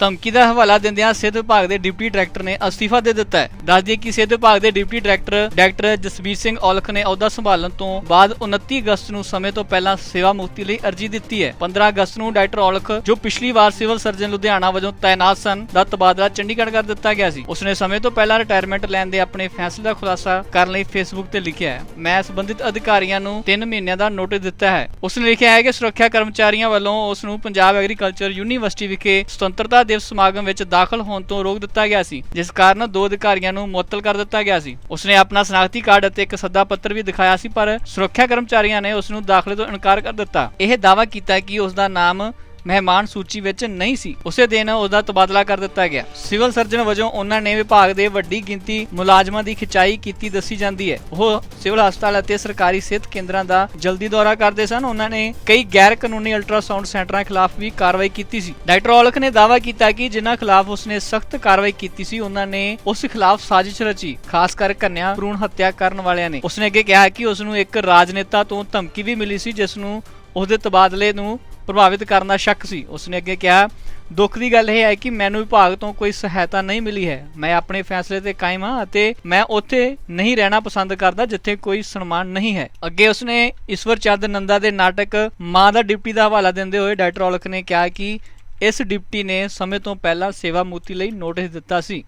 ਧਮਕੀ ਦਾ ਹਵਾਲਾ ਦਿੰਦਿਆਂ ਸਿਹਤ ਵਿਭਾਗ ਦੇ ਡਿਪਟੀ ਡਾਇਰੈਕਟਰ ਨੇ ਅਸਤੀਫਾ ਦੇ ਦਿੱਤਾ ਹੈ। ਦੱਸ ਦਈਏ ਕਿ ਸਿਹਤ ਵਿਭਾਗ ਦੇ deputy director doctor Jasbir Singh Aulakh ਨੇ ਅਹੁਦਾ ਸੰਭਾਲਣ ਤੋਂ ਬਾਅਦ 29 ਅਗਸਤ ਨੂੰ ਸਮੇਂ ਤੋਂ ਪਹਿਲਾਂ ਸੇਵਾ ਮੁਕਤੀ ਲਈ ਅਰਜੀ ਦਿੱਤੀ ਹੈ। 15 ਅਗਸਤ ਨੂੰ ਡਾਕਟਰ ਔਲਖ, ਜੋ ਪਿਛਲੀ ਵਾਰ ਸਿਵਲ ਸਰਜਨ ਲੁਧਿਆਣਾ ਵਜੋਂ ਤਾਇਨਾਤ ਸਨ, ਦਾ ਤਬਾਦਲਾ ਚੰਡੀਗੜ੍ਹ ਕਰ ਦਿੱਤਾ ਗਿਆ ਸੀ। ਉਸਨੇ ਸਮੇਂ ਤੋਂ ਪਹਿਲਾਂ ਰਿਟਾਇਰਮੈਂਟ ਲੈਣ ਦੇ ਆਪਣੇ ਫੈਸਲੇ ਦਾ ਖੁਲਾਸਾ ਕਰਨ ਲਈ ਫੇਸਬੁੱਕ ਤੇ ਲਿਖਿਆ ਹੈ। ਮੈਂ ਸੰਬੰਧਿਤ ਅਧਿਕਾਰੀਆਂ ਨੂੰ 3 ਮਹੀਨਿਆਂ ਦਾ ਨੋਟਿਸ ਦਿੱਤਾ ਹੈ। ਉਸਨੇ ਲਿਖਿਆ ਹੈ ਕਿ ਸੁਰੱਖਿਆ ਕਰਮਚਾਰੀਆਂ ਵੱਲੋਂ ਉਸ ਨੂੰ ਪੰਜਾਬ ਐਗਰੀਕਲਚਰ ਯੂਨੀਵਰਸਿਟੀ ਵਿਖੇ ਸੁਤੰਤਰਤਾ ਦਿਵਸ ਸਮਾਗਮ ਵਿੱਚ ਦਾਖਲ ਹੋਣ ਤੋਂ ਰੋਕ ਦਿੱਤਾ ਗਿਆ ਸੀ, ਜਿਸ ਕਾਰਨ ਦੋ ਅਧਿਕਾਰੀਆਂ ਨੂੰ ਮੁਅੱਤਲ ਕਰ ਦਿੱਤਾ ਗਿਆ ਸੀ। ਉਸਨੇ ਆਪਣਾ ਸ਼ਨਾਖਤੀ ਕਾਰਡ ਅਤੇ ਇੱਕ ਸੱਦਾ ਪੱਤਰ ਵੀ ਦਿਖਾਇਆ ਸੀ, ਪਰ ਸੁਰੱਖਿਆ ਕਰਮਚਾਰੀਆਂ ਨੇ ਉਸ ਨੂੰ ਦਾਖਲੇ ਤੋਂ ਇਨਕਾਰ ਕਰ ਦਿੱਤਾ। ਇਹ ਦਾਅਵਾ ਕੀਤਾ ਕਿ ਉਸ ਦਾ ਨਾਮ ਮਹਿਮਾਨ ਸੂਚੀ ਵਿੱਚ ਨਹੀਂ ਸੀ। ਉਸੇ ਦਿਨ ਉਸ ਦਾ ਤਬਾਦਲਾ ਕਰ ਦਿੱਤਾ ਗਿਆ। ਸਿਵਲ ਸਰਜਨ ਵਜੋਂ ਉਹਨਾਂ ਨੇ ਵਿਭਾਗ ਦੇ ਵੱਡੀ ਗਿਣਤੀ ਮੁਲਾਜ਼ਮਾਂ ਦੀ ਖਿਚਾਈ ਕੀਤੀ ਦੱਸੀ ਜਾਂਦੀ ਹੈ। ਉਹ ਸਿਵਲ ਹਸਪਤਾਲ ਅਤੇ ਸਰਕਾਰੀ ਸਿਹਤ ਕੇਂਦਰਾਂ ਦਾ ਜਲਦੀ ਦੌਰਾ ਕਰਦੇ ਸਨ। ਉਹਨਾਂ ਨੇ ਕਈ ਗੈਰ ਕਾਨੂੰਨੀ ਅਲਟਰਾਸਾਊਂਡ ਸੈਂਟਰਾਂ ਖਿਲਾਫ ਵੀ ਕਾਰਵਾਈ ਕੀਤੀ ਸੀ। ਡਾਕਟਰ ਔਲਖ ਨੇ ਦਾਅਵਾ ਕੀਤਾ ਕਿ ਜਿਨ੍ਹਾਂ ਖਿਲਾਫ ਉਸਨੇ ਸਖਤ ਕਾਰਵਾਈ ਕੀਤੀ ਸੀ, ਉਹਨਾਂ ਨੇ ਉਸ ਖਿਲਾਫ ਸਾਜ਼ਿਸ਼ ਰਚੀ। ਖਾਸ ਕਰ ਕੰਨਿਆ ਭਰੂਣ ਹੱਤਿਆ ਕਰਨ ਵਾਲਿਆਂ ਨੇ। ਉਸਨੇ ਅੱਗੇ ਕਿਹਾ ਕਿ ਉਸ ਨੂੰ ਇੱਕ ਰਾਜਨੇਤਾ ਤੋਂ ਧਮਕੀ ਵੀ ਮਿਲੀ ਸੀ ਜਿਸ ਨੂੰ ਉਸਦੇ ਤਬਾਦਲੇ ਨੂੰ ਪ੍ਰਭਾਵਿਤ ਕਰਨ ਦਾ ਸ਼ੱਕ ਸੀ। ਉਸਨੇ ਅੱਗੇ ਕਿਹਾ, ਦੁੱਖ ਦੀ ਗੱਲ ਇਹ ਹੈ ਕਿ ਮੈਨੂੰ ਵਿਭਾਗ ਤੋਂ ਕੋਈ ਸਹਾਇਤਾ ਨਹੀਂ ਮਿਲੀ ਹੈ। ਮੈਂ ਆਪਣੇ ਫੈਸਲੇ ਤੇ ਕਾਇਮ ਹਾਂ ਅਤੇ ਮੈਂ ਉੱਥੇ ਨਹੀਂ ਰਹਿਣਾ ਪਸੰਦ ਕਰਦਾ ਜਿੱਥੇ ਕੋਈ ਸਨਮਾਨ ਨਹੀਂ ਹੈ। ਅੱਗੇ ਉਸਨੇ ਈਸ਼ਵਰ ਚੰਦ ਨੰਦਾ ਦੇ ਨਾਟਕ ਮਾਂ ਦਾ ਡਿਪਟੀ ਦਾ ਹਵਾਲਾ ਦਿੰਦੇ ਹੋਏ ਡਾਕਟਰ ਔਲਖ ਨੇ ਕਿਹਾ ਕਿ ਇਸ ਡਿਪਟੀ ਨੇ ਸਮੇਂ ਤੋਂ ਪਹਿਲਾਂ ਸੇਵਾ ਮੁਕਤੀ ਲਈ ਨੋਟਿਸ ਦਿੱਤਾ ਸੀ।